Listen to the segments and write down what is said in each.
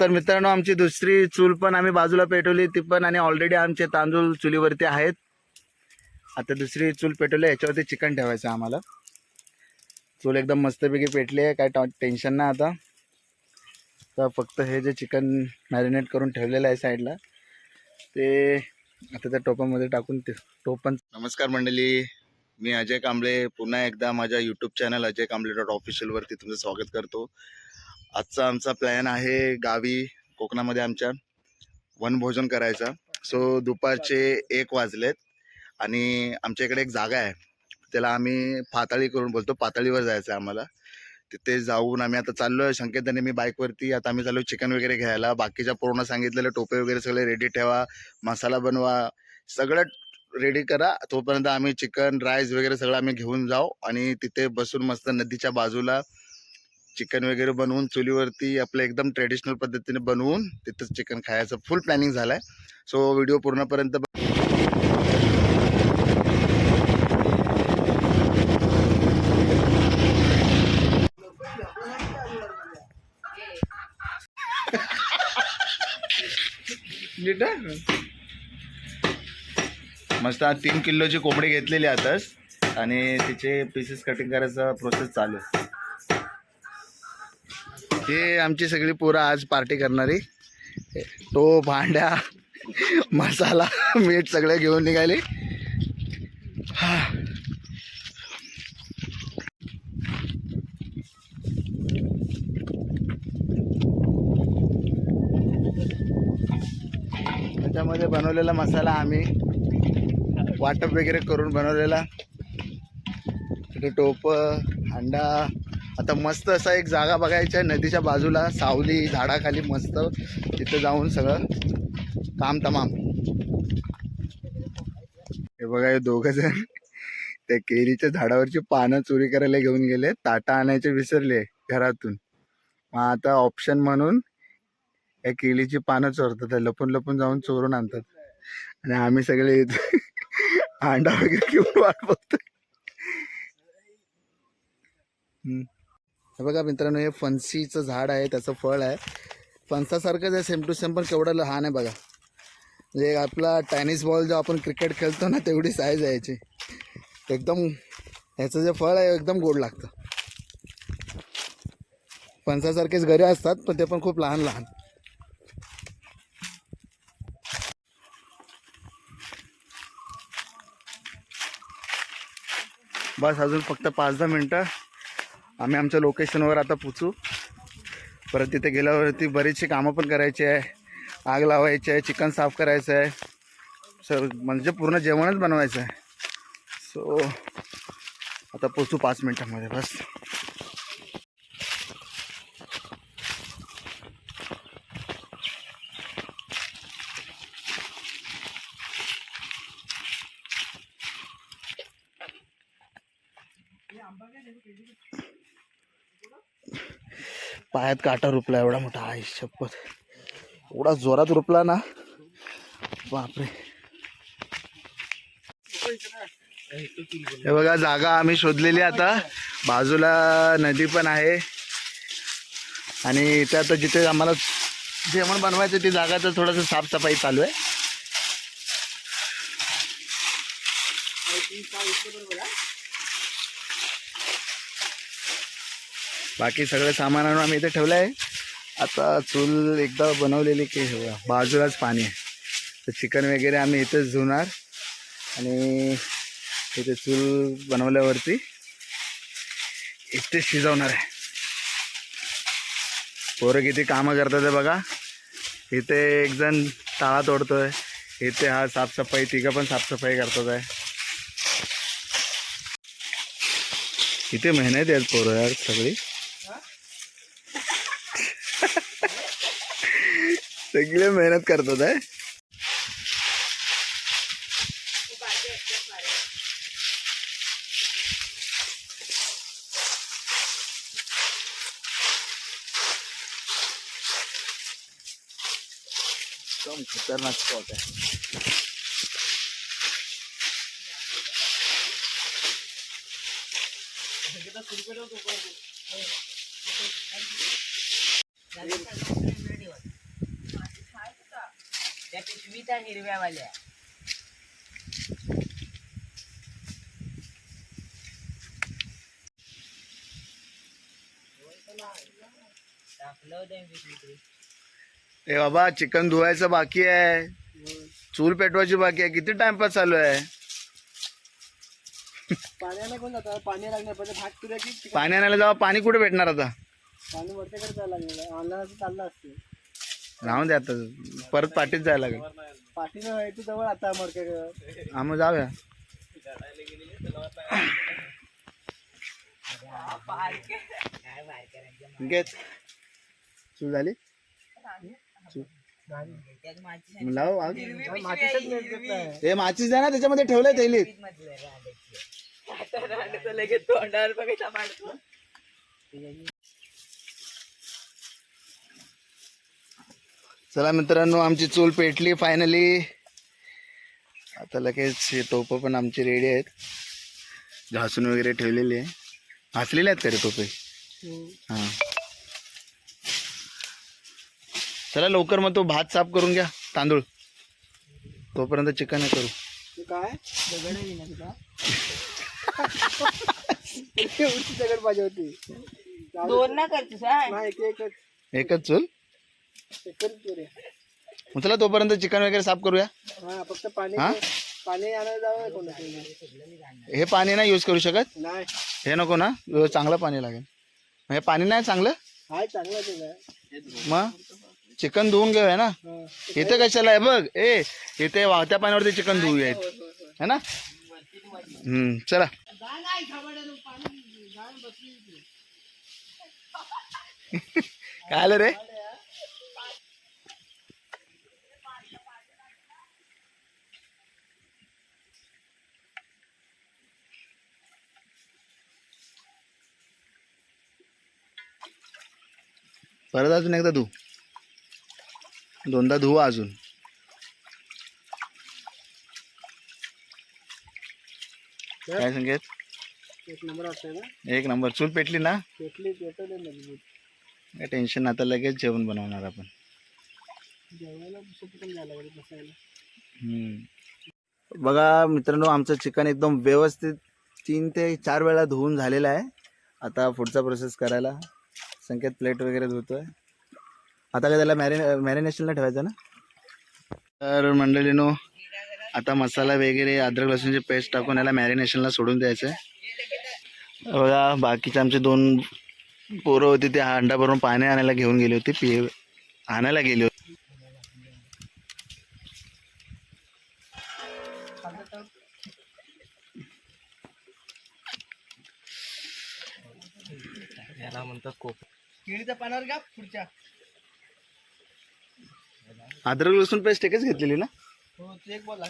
तर मित्रांनो आमची दुसरी चूल पण आम्ही बाजूला पेटवली. ती पण आणि ऑलरेडी आमचे तांदूळ चुलीवरती आहेत. आता दुसरी चूल पेटवली याच्यावरती चिकन ठेवायचं आम्हाला. चूल एकदम मस्तपैकी पेटली आहे काय टेन्शन नाही आता. तर फक्त हे जे चिकन मॅरिनेट करून ठेवलेलं आहे साईडला ते आता त्या टोपामध्ये टाकून ते टोपन नमस्कार मंडळी मी अजय कांबळे. पुन्हा एकदा माझ्या YouTube channel Ajay Kamble dot ऑफिशियलवरती तुमचं स्वागत करतो. आजचा आमचा प्लॅन आहे गावी कोकणामध्ये आमच्या वनभोजन करायचा. सो दुपारचे एक वाजलेत आणि आमच्या इकडे एक जागा आहे. त्याला आम्ही पाताळी करून बोलतो. पाताळीवर जायचं आहे आम्हाला. तिथे जाऊन आम्ही आता चाललो आहे संकेताने मी बाईकवरती आता आम्ही चाललो चिकन वगैरे घ्यायला. बाकीच्या पूर्ण सांगितलेलं टोपे वगैरे सगळे रेडी ठेवा. मसाला बनवा. सगळं रेडी करा. तोपर्यंत आम्ही चिकन राईस वगैरे सगळं आम्ही घेऊन जाऊ. आणि तिथे बसून मस्त नदीच्या बाजूला चिकन वगैरे बनवून चुलीवरती आपलं एकदम ट्रेडिशनल पद्धतीने बनवून तिथंच चिकन खायचं. फुल प्लॅनिंग झालं आहे सो व्हिडिओ पूर्णपर्यंत मस्त तीन किलोची कोंबडी घेतलेली आताच. आणि तिचे पीसेस कटिंग करायचा प्रोसेस चालू आहे. हे आमची सगळी पोरं आज पार्टी करणारी. तो भांड्या मसाला मीठ सगळे घेऊन निघाले. हा. त्याच्यामध्ये बनवलेला मसाला आम्ही वाटप वगैरे करून बनवलेला. इकडे टोप हांडा आता मस्त असा एक जागा बघायचा आहे. नदीच्या बाजूला सावली झाडाखाली मस्त तिथं जाऊन सगळं काम तमाम. हे बघा हे दोघं जण त्या केळीच्या झाडावरची पानं चोरी करायला घेऊन गेले. ताटा आणायचे विसरले घरातून. मग आता ऑप्शन म्हणून या केळीची पानं चोरतात. लपून लपून जाऊन चोरून आणतात. आणि आम्ही सगळे अंडा वगैरे घेऊन वाट बघतो हम्म. हे बघा मित्रांनो हे फणसीचं झाड आहे त्याचं फळ आहे. फणसासारखंच आहे सेम टू सेम पण केवढं लहान आहे बघा. म्हणजे आपला टॅनिस बॉल जो आपण क्रिकेट खेळतो ना तेवढी साईज आहे याची. एकदम ह्याचं जे फळ आहे एकदम गोड लागतं. फणसासारखेच घरे असतात पण ते पण खूप लहान लहान. बस अजून फक्त पाच दहा मिनटं. आम्ही आमच्या लोकेशनवर आता पोचू. परत तिथे गेल्यावरती बरीचशी कामं पण करायची आहे. आग लावायची आहे चिकन साफ करायचं आहे. सर म्हणजे पूर्ण जेवणच बनवायचं आहे. सो आता पोचू पाच मिनटामध्ये बस. पायात काटा रुपला एवढा मोठा. आहे शपथ. एवढा जोरात रुपला ना. बापरे. हे बघा जागा आम्ही शोधलेली आता. बाजूला नदी पण आहे. आणि इथे आता जिथे आम्हाला जेवण बनवायचं ती जागा तर थोडंसं साफसफाई चालू आहे. बाकी सगळं सामान आणून आम्ही इथे ठेवलं आहे. आता चूल एकदा बनवलेली की बाजूलाच पाणी आहे. तर चिकन वगैरे आम्ही इथेच धुणार आणि इथे चूल बनवल्यावरती इथे शिजवणार आहे. पोरं किती कामं करतात आहे बघा. इथे एकजण टाळा तोडतो आहे इथे हा साफसफाई तिघं पण साफसफाई करतात आहे. इथे मेहनत आहेत पोरं यार सगळी. सगळे मेहनत करतात आहे एकदम खतरनाक स्पॉट आहे त्या हिरव्यावाल्या. ए बाबा चिकन धुवायचं बाकी आहे. चूल पेटवायची बाकी आहे. किती टाइमपास चालू आहे? पाण्याला कोण जातं? पाणी लागणार. पहिले भात तुऱ्या की पाणी आणायला जावा. पाणी कुठे भेटणार आता? पाणी वरच्याकडे जायला लागणार. ऑनलाईन चाललं असते. राहून दे आता. परत पाठीत जायला लागेल. पाठीनं तू जवळ आता मडक्याकडे हा मग जाऊया. काय बाहेर करायचं घेत चूल झाली? माझी मग लाव आग. ते माचीस द्या ना त्याच्यामध्ये ठेवलंय रांडायची आता लगेच तोंडावर बघायचा मारतो चला मित्रांनो आमची चूल पेटली फायनली आता लगेच हे टोपं पण आमची रेडी आहेत. घासून वगैरे ठेवलेली आहे. घासलेले आहेत का रे टोपे हां. चला लवकर मग तो भात साफ करून घ्या तांदूळ. तोपर्यंत चिकन हे करू. काय? दगड पाहिजे होती. दोन ना हा? एक एकच. एकच मग चला तोपर्यंत चिकन वगैरे साफ करूया? हा फक्त पाणी हा? पाणी आणायला जावं कोणाचं हे पाणी नाही यूज करू शकत? नाही. हे नको ना चांगलं पाणी लागेल. मग हे पाणी नाही चांगलं? हाय चांगलं तुला मग? चिकन धुवून घेऊया ना? हा. इथे कशाला आहे? बघ ए इथे वाहत्या पाण्यावरती चिकन धुवूया है ना? हम्म चला. काय आलं रे? परत अजून एकदा धु. दोनदा धुवा अजून. काय सांगेत एक नंबर एक नंबर. चूल पेटली ना? पेटली पेटवले काय टेन्शन आता लगेच जेवण बनवणार आपण. बघा मित्रांनो आमचं चिकन एकदम व्यवस्थित तीन ते चार वेळा धुवून झालेलं आहे. आता पुढचा प्रोसेस करायला. संकेत प्लेट वगैरे धुतोय. आता काय त्याला मॅरिन मॅरिनेशनला ठेवायचं ना? तर मंडळीनो आता मसाला वगैरे अद्रक लसूणची पेस्ट टाकून याला मॅरिनेशनला सोडून द्यायचं आहे बघा बाकीचे आमचे दोन पोरं होती ते अंडा भरून पाणी आणायला घेऊन गेली होती पिये आणायला गेली होती. याला म्हणतात कोप. केळीच्या पानावर का पुढच्या. अद्रक लसूण पेस्ट एकच घेतलेली ना? हो ते एक बोला.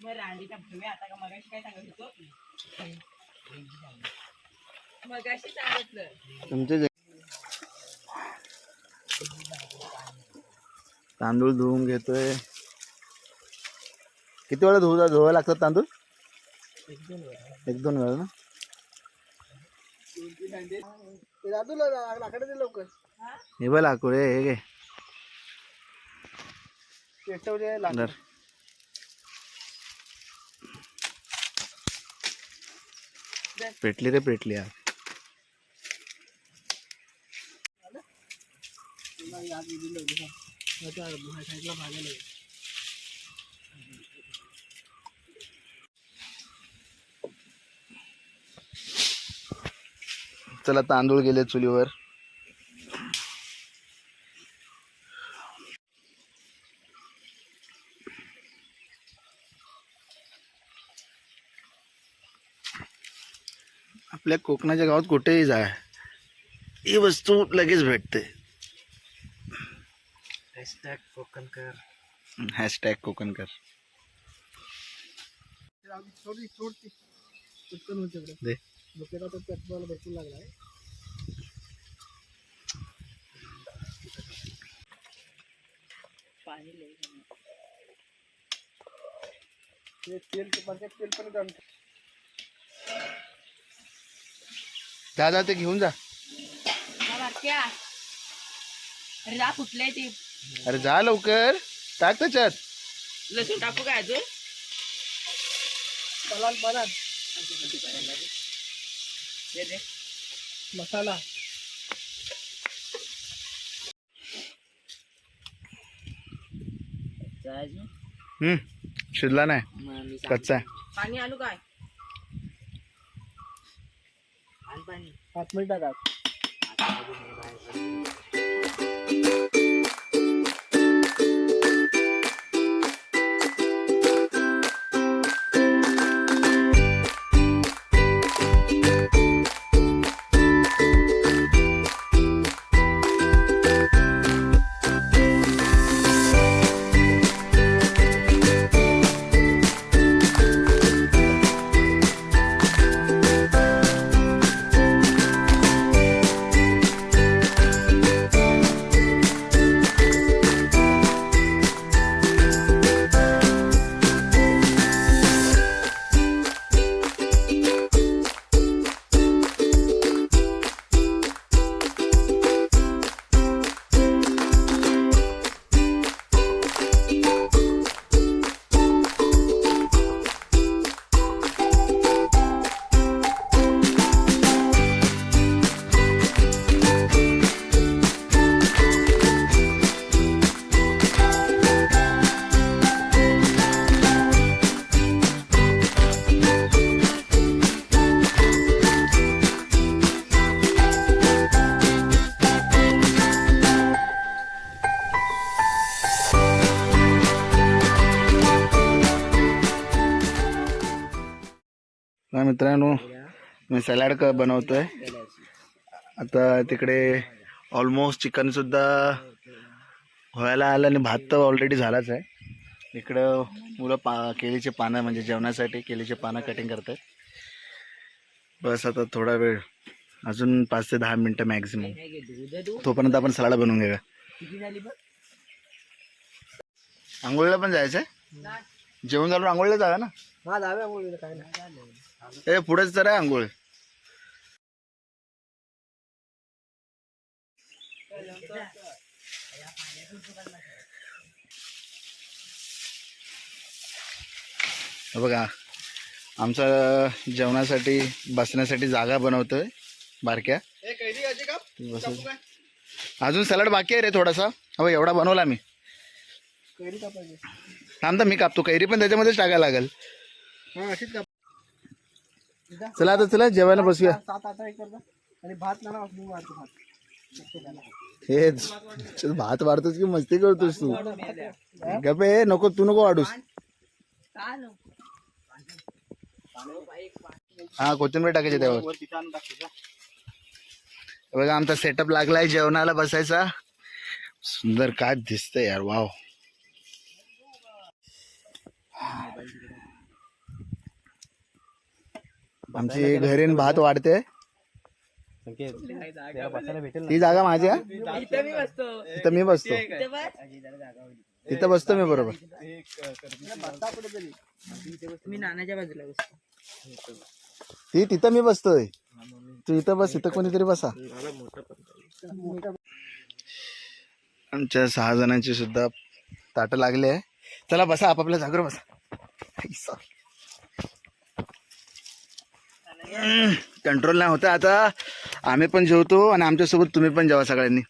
मग रांडीचा तुम्ही आता का मगाशी काय सांगत होतो? मगाशी सांगितलं. तुमचे जे- तांदूळ धुवून घेतोय. किती वेळा धुवा धुवायला लागतात तांदूळ? एक दोन वेळा ना? हे बघ लाकूड हे घे. पेटली रे पेटली यार. भागायला चला तांदूळ गेले चुलीवर. आपल्या कोकणाच्या गावात कुठेही जा. ही वस्तू लगेच भेटते. हॅशटॅग कोकणकर. हॅशटॅग कोकणकर. दे. तर पेट्रोल भरपूर लागला आहे पाणी लई ते तेल तुपाचं तेल पण गरम जा जा ते घेऊन जा. बारक्या. अरे जा फुटलंय ते. अरे जा लवकर. टाक त्याच्यात. लसूण टाकू काय अजून? बनात दे दे मसाला. हम्म शिजला नाही कच्चा आहे. पाणी आणू काय पाच मिनिट टाका हा मित्रांनो मी सॅलॅड क बनवतो आहे आता तिकडे ऑलमोस्ट चिकनसुद्धा व्हायला आलं आणि भात तर ऑलरेडी झालाच आहे. इकडं मुलं पा केळीचे पानं म्हणजे जेवणासाठी केळीचे पानं कटिंग करत आहेत बस आता थोडा वेळ अजून पाच ते दहा मिनटं मॅक्झिमम तोपर्यंत आपण सलाड बनवून घेऊया. आंघोळीला पण जायचं आहे जेवण झालं आंघोळीला जागा ना? हा आंघोळीला काय नाही. ए पुढेच तर आहे आंघोळ. हे बघा आमचा जेवणासाठी बसण्यासाठी जागा बनवतोय बारक्या. अजून सलाड बाकी आहे रे थोडासा. हो एवढा बनवला मी. कैरी कापायची. थांब तर मी कापतो. कैरी पण त्याच्यामध्येच टाकायला लागेल. हा चला आता चला जेवायला बसूया. सात आठ एक करता. आणि भात ना वाढतो भात. प्रत्येकाला. हेच. चल, भात वाढतोस की मस्ती करतोस तू? गपे नको तू नको वाढूस. का नो हा कोथिंबीर टाकायची त्यावर? हे बघा आमचा सेटअप लागलाय जेवणाला बसायचा. सुंदर काय दिसतंय यार वाव आमची घरीन भात वाढते ती जागा माझी आहे इथं मी बसतो तिथं मी बसतो इथं बस तिथं बसतो मी बरोबर मी नानाच्या बाजूला बसतो ती तिथं मी बसतोय तू इथं बस इथं कोणीतरी बसा आमच्या सहा जणांची सुद्धा ताट लागले आहे चला बसा आपापल्या जागेवर बसा कंट्रोल नाही होता. आता आम्ही पण जेवतो आणि आमच्यासोबत तुम्ही पण जेवा सगळ्यांनी.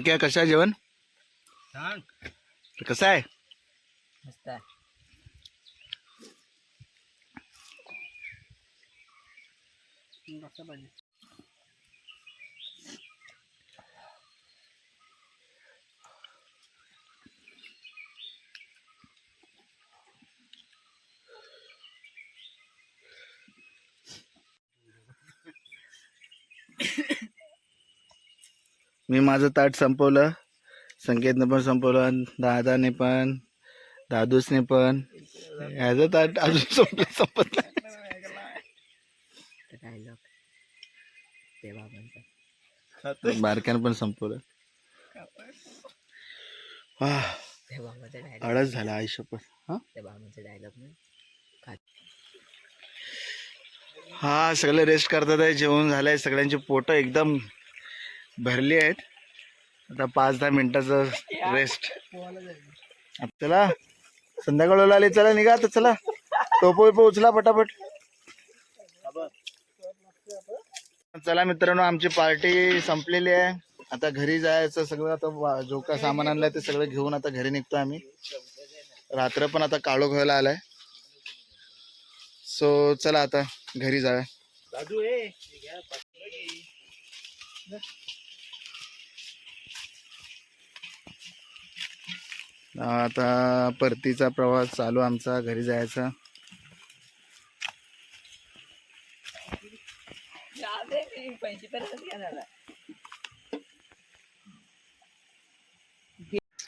मार्के कसं आहे जेवण कसं आहे? मस्त आहे. पाहिजे मी माझं ताट संपवलं संकेतनं पण संपवलं दादाने पण दादूसने पण. ह्याचं ताट अजून संपलं संपत नाही. बारक्यानं पण संपवलं. आळस झाला हा? डायलॉग ना हा सगळे रेस्ट करतात आहे जेवण झालंय सगळ्यांची पोटं एकदम भरली आहेत. आता पाच दहा मिनिटाचं रेस्ट चला संध्याकाळ आले चला निघा आता चला. टोपो विपो उचला पटापट. चला मित्रांनो आमची पार्टी संपलेली आहे. आता घरी जायचं सगळं आता जो काय सामान आणलाय ते सगळं घेऊन आता घरी निघतो आम्ही. रात्र पण आता काळो व्हायला आलाय. सो चला आता घरी जाऊया. आता परतीचा प्रवास चालू आमचा घरी जायचा.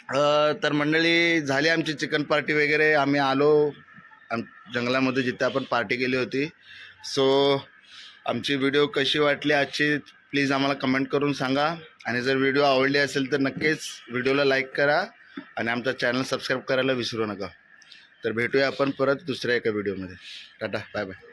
तर तर मंडळी झाली आमची चिकन पार्टी वगैरे आम्ही आलो. आम जंगलामध्ये जिथे आपण पार्टी केली होती. सो आमची व्हिडिओ कशी वाटली आजची प्लीज आम्हाला कमेंट करून सांगा. आणि जर व्हिडिओ आवडली असेल तर नक्कीच व्हिडिओला लाईक करा. आणि आमचा चॅनल सबस्क्राईब करायला विसरू नका. तर भेटूया आपण परत दुसऱ्या एका व्हिडिओमध्ये. Tata bye bye.